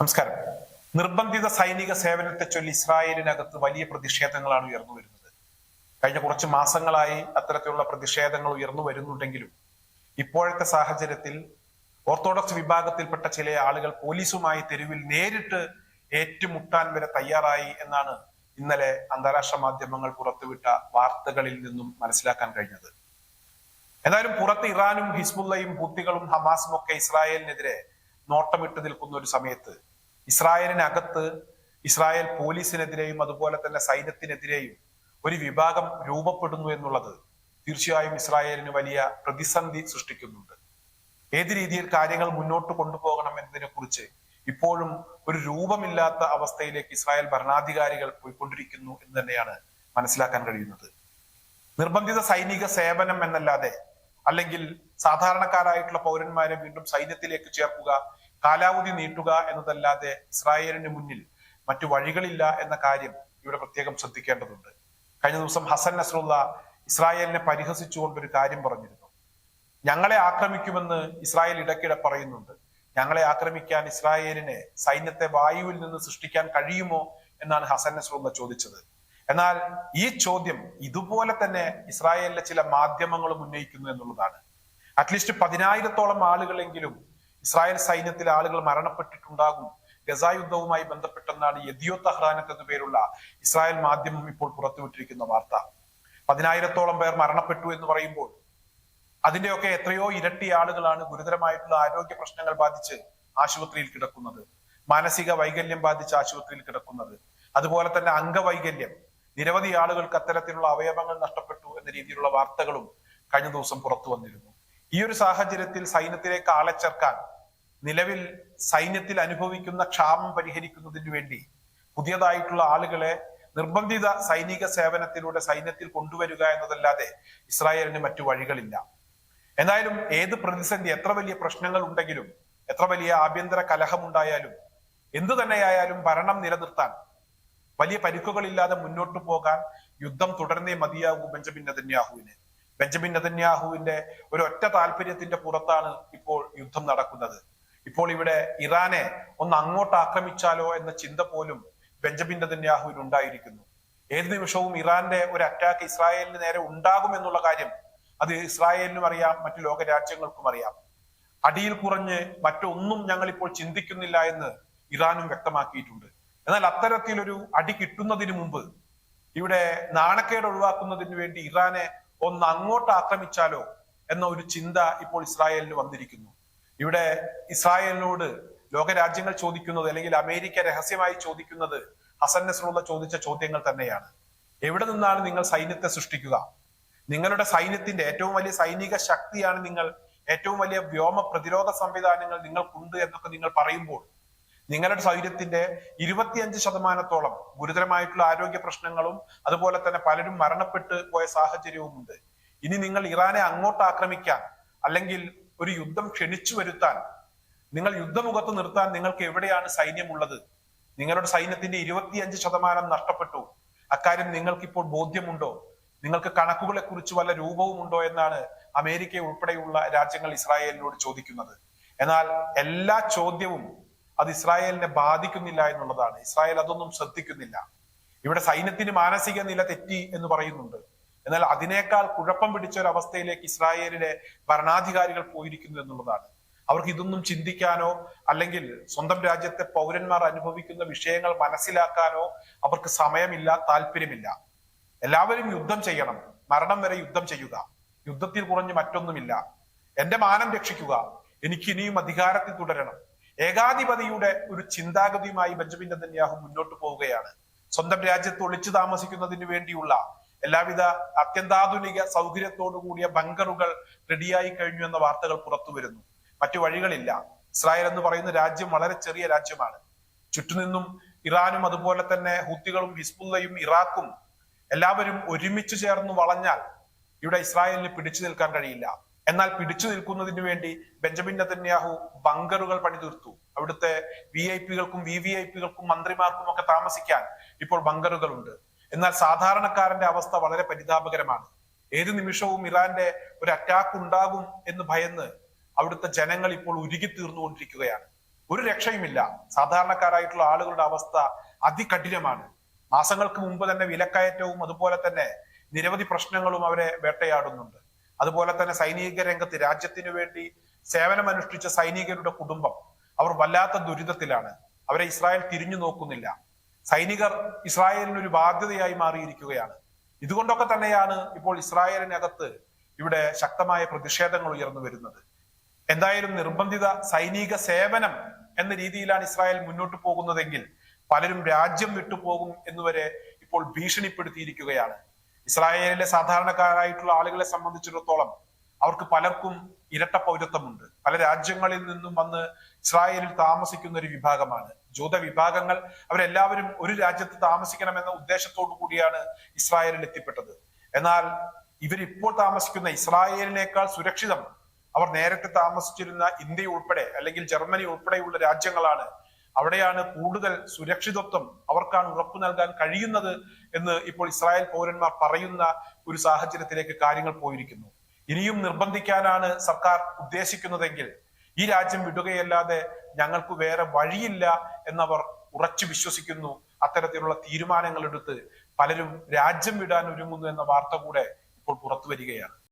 നമസ്കാരം. നിർബന്ധിത സൈനിക സേവനത്തെ ചൊല്ലി ഇസ്രായേലിനകത്ത് വലിയ പ്രതിഷേധങ്ങളാണ് ഉയർന്നു വരുന്നത്. കഴിഞ്ഞ കുറച്ച് മാസങ്ങളായി അത്തരത്തിലുള്ള പ്രതിഷേധങ്ങൾ ഉയർന്നു വരുന്നുണ്ടെങ്കിലും ഇപ്പോഴത്തെ സാഹചര്യത്തിൽ ഓർത്തഡോക്സ് വിഭാഗത്തിൽപ്പെട്ട ചില ആളുകൾ പോലീസുമായി തെരുവിൽ നേരിട്ട് ഏറ്റുമുട്ടാൻ വരെ തയ്യാറായി എന്നാണ് ഇന്നലെ അന്താരാഷ്ട്ര മാധ്യമങ്ങൾ പുറത്തുവിട്ട വാർത്തകളിൽ നിന്നും മനസ്സിലാക്കാൻ കഴിഞ്ഞത്. എന്തായാലും പുറത്ത് ഇറാനും ഹിസ്ബുള്ളയും ഹമാസും ഒക്കെ ഇസ്രായേലിനെതിരെ നോട്ടമിട്ട് നിൽക്കുന്ന ഒരു സമയത്ത് ഇസ്രായേലിനകത്ത് ഇസ്രായേൽ പോലീസിനെതിരെയും അതുപോലെ തന്നെ സൈന്യത്തിനെതിരെയും ഒരു വിഭാഗം രൂപപ്പെടുന്നു എന്നുള്ളത് തീർച്ചയായും ഇസ്രായേലിന് വലിയ പ്രതിസന്ധി സൃഷ്ടിക്കുന്നുണ്ട്. ഏത് രീതിയിൽ കാര്യങ്ങൾ മുന്നോട്ട് കൊണ്ടുപോകണം എന്നതിനെ കുറിച്ച് ഇപ്പോഴും ഒരു രൂപമില്ലാത്ത അവസ്ഥയിലേക്ക് ഇസ്രായേൽ ഭരണാധികാരികൾ പോയിക്കൊണ്ടിരിക്കുന്നു എന്ന് തന്നെയാണ് മനസ്സിലാക്കാൻ കഴിയുന്നത്. നിർബന്ധിത സൈനിക സേവനം എന്നല്ലാതെ അല്ലെങ്കിൽ സാധാരണക്കാരായിട്ടുള്ള പൗരന്മാരെ വീണ്ടും സൈന്യത്തിലേക്ക് ചേർക്കുക കാലാവധി നീട്ടുക എന്നതല്ലാതെ ഇസ്രായേലിന് മുന്നിൽ മറ്റു വഴികളില്ല എന്ന കാര്യം ഇവിടെ പ്രത്യേകം ശ്രദ്ധിക്കേണ്ടതുണ്ട്. കഴിഞ്ഞ ദിവസം ഹസൻ നസ്രുള്ള ഇസ്രായേലിനെ പരിഹസിച്ചുകൊണ്ടൊരു കാര്യം പറഞ്ഞിരുന്നു. ഞങ്ങളെ ആക്രമിക്കുമെന്ന് ഇസ്രായേൽ ഇടയ്ക്കിടെ പറയുന്നുണ്ട്. ഞങ്ങളെ ആക്രമിക്കാൻ ഇസ്രായേലിനെ സൈന്യത്തെ വായുവിൽ നിന്ന് സൃഷ്ടിക്കാൻ കഴിയുമോ എന്നാണ് ഹസൻ നസ്രുള്ള ചോദിച്ചത്. എന്നാൽ ഈ ചോദ്യം ഇതുപോലെ തന്നെ ഇസ്രായേലിലെ ചില മാധ്യമങ്ങളും ഉന്നയിക്കുന്നു എന്നുള്ളതാണ്. അറ്റ്ലീസ്റ്റ് പതിനായിരത്തോളം ആളുകളെങ്കിലും ഇസ്രായേൽ സൈന്യത്തിലെ ആളുകൾ മരണപ്പെട്ടിട്ടുണ്ടാകും. ഗസ യുദ്ധവുമായി ബന്ധപ്പെട്ടെന്നാണ് യദിയോ തഹ്റാനത്ത് എന്നു പേരുള്ള ഇസ്രായേൽ മാധ്യമം ഇപ്പോൾ പുറത്തുവിട്ടിരിക്കുന്ന വാർത്ത. പതിനായിരത്തോളം പേർ മരണപ്പെട്ടു എന്ന് പറയുമ്പോൾ അതിന്റെയൊക്കെ എത്രയോ ഇരട്ടി ആളുകളാണ് ഗുരുതരമായിട്ടുള്ള ആരോഗ്യ പ്രശ്നങ്ങൾ ബാധിച്ച് ആശുപത്രിയിൽ കിടക്കുന്നത്. മാനസിക വൈകല്യം ബാധിച്ച് ആശുപത്രിയിൽ കിടക്കുന്നത്. അതുപോലെ തന്നെ അംഗവൈകല്യം. നിരവധി ആളുകൾക്ക് അത്തരത്തിലുള്ള അവയവങ്ങൾ നഷ്ടപ്പെട്ടു എന്ന രീതിയിലുള്ള വാർത്തകളും കഴിഞ്ഞ ദിവസം പുറത്തു വന്നിരുന്നു. ഈ ഒരു സാഹചര്യത്തിൽ സൈന്യത്തിലേക്ക് ആളെ ചേർക്കാൻ നിലവിൽ സൈന്യത്തിൽ അനുഭവിക്കുന്ന ക്ഷാമം പരിഹരിക്കുന്നതിന് വേണ്ടി പുതിയതായിട്ടുള്ള ആളുകളെ നിർബന്ധിത സൈനിക സേവനത്തിലൂടെ സൈന്യത്തിൽ കൊണ്ടുവരിക എന്നതല്ലാതെ ഇസ്രായേലിന് മറ്റു വഴികളില്ല. എന്തായാലും ഏത് പ്രതിസന്ധി എത്ര വലിയ പ്രശ്നങ്ങൾ ഉണ്ടെങ്കിലും എത്ര വലിയ ആഭ്യന്തര കലഹമുണ്ടായാലും എന്തു തന്നെയായാലും ഭരണം നിലനിർത്താൻ വലിയ പരിക്കുകളില്ലാതെ മുന്നോട്ടു പോകാൻ യുദ്ധം തുടർന്നേ മതിയാകൂ ബെഞ്ചമിൻ നദന്യാഹുവിന് ബെഞ്ചമിൻ നെതന്യാഹുവിന്റെ ഒരു ഒറ്റ താല്പര്യത്തിന്റെ പുറത്താണ് ഇപ്പോൾ യുദ്ധം നടക്കുന്നത്. ഇപ്പോൾ ഇവിടെ ഇറാനെ ഒന്ന് അങ്ങോട്ട് ആക്രമിച്ചാലോ എന്ന ചിന്ത പോലും ബെഞ്ചമിൻ നെതന്യാഹുവിന് ഉണ്ടായിരിക്കുന്നു. ഏത് നിമിഷവും ഇറാന്റെ ഒരു അറ്റാക്ക് ഇസ്രായേലിന് നേരെ ഉണ്ടാകും എന്നുള്ള കാര്യം അത് ഇസ്രായേലിനും അറിയാം മറ്റു ലോക രാജ്യങ്ങൾക്കും അറിയാം. അടിയിൽ കുറഞ്ഞ് മറ്റൊന്നും ഞങ്ങൾ ഇപ്പോൾ ചിന്തിക്കുന്നില്ല എന്ന് ഇറാനും വ്യക്തമാക്കിയിട്ടുണ്ട്. എന്നാൽ അത്തരത്തിലൊരു അടി കിട്ടുന്നതിന് മുമ്പ് ഇവിടെ നാണക്കേട് ഒഴിവാക്കുന്നതിന് വേണ്ടി ഇറാനെ ഒന്ന് അങ്ങോട്ട് ആക്രമിച്ചാലോ എന്ന ഒരു ചിന്ത ഇപ്പോൾ ഇസ്രായേലിന് വന്നിരിക്കുന്നു. ഇവിടെ ഇസ്രായേലിനോട് ലോകരാജ്യങ്ങൾ ചോദിക്കുന്നത് അല്ലെങ്കിൽ അമേരിക്ക രഹസ്യമായി ചോദിക്കുന്നത് ഹസൻ നസറുള്ള ചോദിച്ച ചോദ്യങ്ങൾ തന്നെയാണ്. എവിടെ നിന്നാണ് നിങ്ങൾ സൈന്യത്തെ സൃഷ്ടിക്കുക? നിങ്ങളുടെ സൈന്യത്തിന്റെ ഏറ്റവും വലിയ സൈനിക ശക്തിയാണ് നിങ്ങൾ ഏറ്റവും വലിയ വ്യോമ പ്രതിരോധ സംവിധാനങ്ങൾ നിങ്ങൾക്കുണ്ട് എന്നൊക്കെ നിങ്ങൾ പറയുമ്പോൾ നിങ്ങളുടെ സൈന്യത്തിന്റെ ഇരുപത്തിയഞ്ച് ശതമാനത്തോളം ഗുരുതരമായിട്ടുള്ള ആരോഗ്യ പ്രശ്നങ്ങളും അതുപോലെ തന്നെ പലരും മരണപ്പെട്ട് പോയ സാഹചര്യവുമുണ്ട്. ഇനി നിങ്ങൾ ഇറാനെ അങ്ങോട്ട് ആക്രമിക്കാൻ അല്ലെങ്കിൽ ഒരു യുദ്ധം ക്ഷണിച്ചു വരുത്താൻ നിങ്ങൾ യുദ്ധമുഖത്ത് നിർത്താൻ നിങ്ങൾക്ക് എവിടെയാണ് സൈന്യമുള്ളത്? നിങ്ങളുടെ സൈന്യത്തിന്റെ ഇരുപത്തിയഞ്ച് ശതമാനം നഷ്ടപ്പെട്ടു. അക്കാര്യം നിങ്ങൾക്കിപ്പോൾ ബോധ്യമുണ്ടോ? നിങ്ങൾക്ക് കണക്കുകളെ കുറിച്ച് വല്ല രൂപവും ഉണ്ടോ എന്നാണ് അമേരിക്ക ഉൾപ്പെടെയുള്ള രാജ്യങ്ങൾ ഇസ്രായേലിനോട് ചോദിക്കുന്നത്. എന്നാൽ എല്ലാ ചോദ്യവും അത് ഇസ്രായേലിനെ ബാധിക്കുന്നില്ല എന്നുള്ളതാണ്. ഇസ്രായേൽ അതൊന്നും ശ്രദ്ധിക്കുന്നില്ല. ഇവിടെ സൈന്യത്തിന് മാനസിക നില തെറ്റി എന്ന് പറയുന്നുണ്ട്. എന്നാൽ അതിനേക്കാൾ കുഴപ്പം പിടിച്ച ഒരു അവസ്ഥയിലേക്ക് ഇസ്രായേലിലെ ഭരണാധികാരികൾ പോയിരിക്കുന്നു എന്നുള്ളതാണ്. അവർക്ക് ഇതൊന്നും ചിന്തിക്കാനോ അല്ലെങ്കിൽ സ്വന്തം രാജ്യത്തെ പൗരന്മാർ അനുഭവിക്കുന്ന വിഷയങ്ങൾ മനസ്സിലാക്കാനോ അവർക്ക് സമയമില്ല താല്പര്യമില്ല. എല്ലാവരും യുദ്ധം ചെയ്യണം. മരണം വരെ യുദ്ധം ചെയ്യുക. യുദ്ധത്തിൽ കുറഞ്ഞ് മറ്റൊന്നുമില്ല. എന്റെ മാനം രക്ഷിക്കുക. എനിക്ക് ഇനിയും അധികാരത്തിൽ തുടരണം. ഏകാധിപതിയുടെ ഒരു ചിന്താഗതിയുമായി ബെഞ്ചമിൻ നെതന്യാഹു മുന്നോട്ട് പോവുകയാണ്. സ്വന്തം രാജ്യത്ത് ഒളിച്ചു താമസിക്കുന്നതിന് വേണ്ടിയുള്ള എല്ലാവിധ അത്യന്താധുനിക സൗകര്യത്തോടു കൂടിയ ബങ്കറുകൾ റെഡിയായി കഴിഞ്ഞു എന്ന വാർത്തകൾ പുറത്തു വരുന്നു. മറ്റു വഴികളില്ല. ഇസ്രായേൽ എന്ന് പറയുന്ന രാജ്യം വളരെ ചെറിയ രാജ്യമാണ്. ചുറ്റുനിന്നും ഇറാനും അതുപോലെ തന്നെ ഹുത്തികളും ഹിസ്ബുള്ളയും ഇറാഖും എല്ലാവരും ഒരുമിച്ച് ചേർന്ന് വളഞ്ഞാൽ ഇവിടെ ഇസ്രായേലിന് പിടിച്ചു നിൽക്കാൻ കഴിയില്ല. എന്നാൽ പിടിച്ചു നിൽക്കുന്നതിന് വേണ്ടി ബെഞ്ചമിൻ നതന്യാഹു ബങ്കറുകൾ പണിതീർത്തു. അവിടുത്തെ വി ഐ പികൾക്കും വി വി ഐ പികൾക്കും മന്ത്രിമാർക്കും ഒക്കെ താമസിക്കാൻ ഇപ്പോൾ ബങ്കറുകളുണ്ട്. എന്നാൽ സാധാരണക്കാരന്റെ അവസ്ഥ വളരെ പരിതാപകരമാണ്. ഏത് നിമിഷവും ഇറാന്റെ ഒരു അറ്റാക്ക് ഉണ്ടാകും എന്ന് ഭയന്ന് അവിടുത്തെ ജനങ്ങൾ ഇപ്പോൾ ഉരുകി തീർന്നുകൊണ്ടിരിക്കുകയാണ്. ഒരു രക്ഷയുമില്ല. സാധാരണക്കാരായിട്ടുള്ള ആളുകളുടെ അവസ്ഥ അതികഠിനമാണ്. മാസങ്ങൾക്ക് മുമ്പ് തന്നെ വിലക്കയറ്റവും അതുപോലെ തന്നെ നിരവധി പ്രശ്നങ്ങളും അവരെ വേട്ടയാടുന്നുണ്ട്. അതുപോലെ തന്നെ സൈനിക രംഗത്ത് രാജ്യത്തിനു വേണ്ടി സേവനമനുഷ്ഠിച്ച സൈനികരുടെ കുടുംബം അവർ വല്ലാത്ത ദുരിതത്തിലാണ്. അവരെ ഇസ്രായേൽ തിരിഞ്ഞു നോക്കുന്നില്ല. സൈനികർ ഇസ്രായേലിന് ഒരു ബാധ്യതയായി മാറിയിരിക്കുകയാണ്. ഇതുകൊണ്ടൊക്കെ തന്നെയാണ് ഇപ്പോൾ ഇസ്രായേലിനകത്ത് ഇവിടെ ശക്തമായ പ്രതിഷേധങ്ങൾ ഉയർന്നു വരുന്നത്. എന്തായാലും നിർബന്ധിത സൈനിക സേവനം എന്ന രീതിയിലാണ് ഇസ്രായേൽ മുന്നോട്ട് പോകുന്നതെങ്കിൽ പലരും രാജ്യം വിട്ടുപോകും എന്നുവരെ ഇപ്പോൾ ഭീഷണിപ്പെടുത്തിയിരിക്കുകയാണ്. ഇസ്രായേലിലെ സാധാരണക്കാരായിട്ടുള്ള ആളുകളെ സംബന്ധിച്ചിടത്തോളം അവർക്ക് പലർക്കും ഇരട്ട പൗരത്വമുണ്ട്. പല രാജ്യങ്ങളിൽ നിന്നും വന്ന് ഇസ്രായേലിൽ താമസിക്കുന്ന ഒരു വിഭാഗമാണ്. ജൂത വിഭാഗങ്ങൾ അവരെല്ലാവരും ഒരു രാജ്യത്ത് താമസിക്കണമെന്ന ഉദ്ദേശത്തോടു കൂടിയാണ് ഇസ്രായേലിൽ എത്തിപ്പെട്ടത്. എന്നാൽ ഇവരിപ്പോൾ താമസിക്കുന്ന ഇസ്രായേലിനേക്കാൾ സുരക്ഷിതം അവർ നേരത്തെ താമസിച്ചിരുന്ന ഇന്ത്യ ഉൾപ്പെടെ അല്ലെങ്കിൽ ജർമ്മനി ഉൾപ്പെടെയുള്ള രാജ്യങ്ങളാണ്. അവിടെയാണ് കൂടുതൽ സുരക്ഷിതത്വം അവർക്കാണ് ഉറപ്പു നൽകാൻ കഴിയുന്നത് എന്ന് ഇപ്പോൾ ഇസ്രായേൽ പൗരന്മാർ പറയുന്ന ഒരു സാഹചര്യത്തിലേക്ക് കാര്യങ്ങൾ പോയിരിക്കുന്നു. ഇനിയും നിർബന്ധിക്കാനാണ് സർക്കാർ ഉദ്ദേശിക്കുന്നതെങ്കിൽ ഈ രാജ്യം വിടുകയല്ലാതെ ഞങ്ങൾക്ക് വേറെ വഴിയില്ല എന്നവർ ഉറച്ചു വിശ്വസിക്കുന്നു. അത്തരത്തിലുള്ള തീരുമാനങ്ങൾ എടുത്ത് പലരും രാജ്യം വിടാൻ ഒരുങ്ങുന്നു എന്ന വാർത്ത കൂടെ ഇപ്പോൾ പുറത്തു വരികയാണ്.